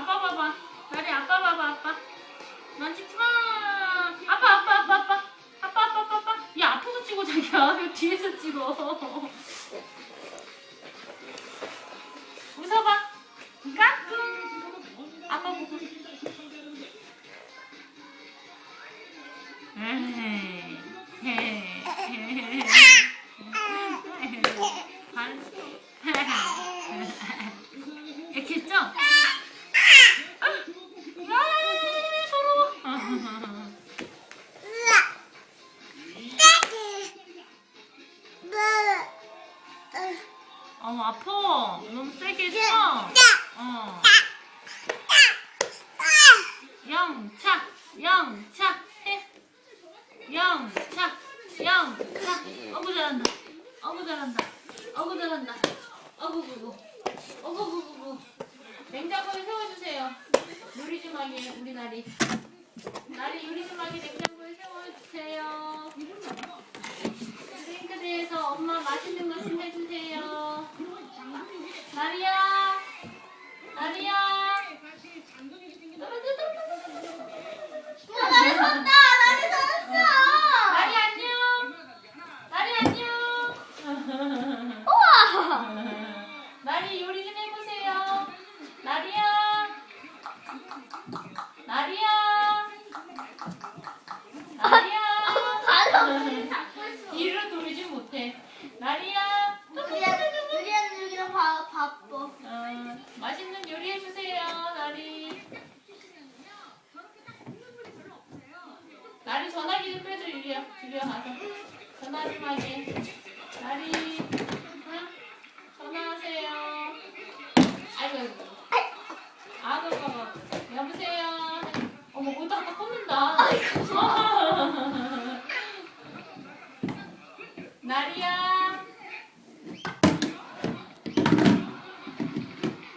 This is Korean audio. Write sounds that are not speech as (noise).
아빠 봐봐. 나리 아빠 봐봐 아빠. 난 찍지 마. 아빠 아빠 아빠 아빠. 아빠 아빠 아빠 아빠. 야 앞에서 찍어 자기야. (laughs) 왜 뒤에서 찍어? 웃어봐. 까꿍. 아빠 보고. 알겠죠? 어머 아파. 너무 세게 했어. 어. 영차, 영차, 해. 영차, 영차. 어구 잘한다. 어구 잘한다. 어구 잘한다. 어구구구. 어구구구구. 냉장고에 세워주세요. 요리주막이에요, 우리 나리. 나리 요리주막에 냉장고에 세워주세요. 싱크대에서 엄마 맛있는 거 준비해주세요. 나리야. 나리야. 나를 섰다! 나를 섰어! 나리 안녕. 나리 안녕. 우와! 나리 요리 좀 해보세요. 나리야. 나리야. 나리야. 발로 잡고 있어. 뒤로 돌리지 못해. 나리야. 유리한, 유리한 여기랑 바, 바빠. 어, 맛있는 요리 해주세요, 나리. 나리 전화기 좀 빼줘, 유리야. 유리야 가서. 전화 좀 하게. 나리. 아, 잠깐만. 여보세요. 어머, 오다가 꽂는다. 아이고. 아.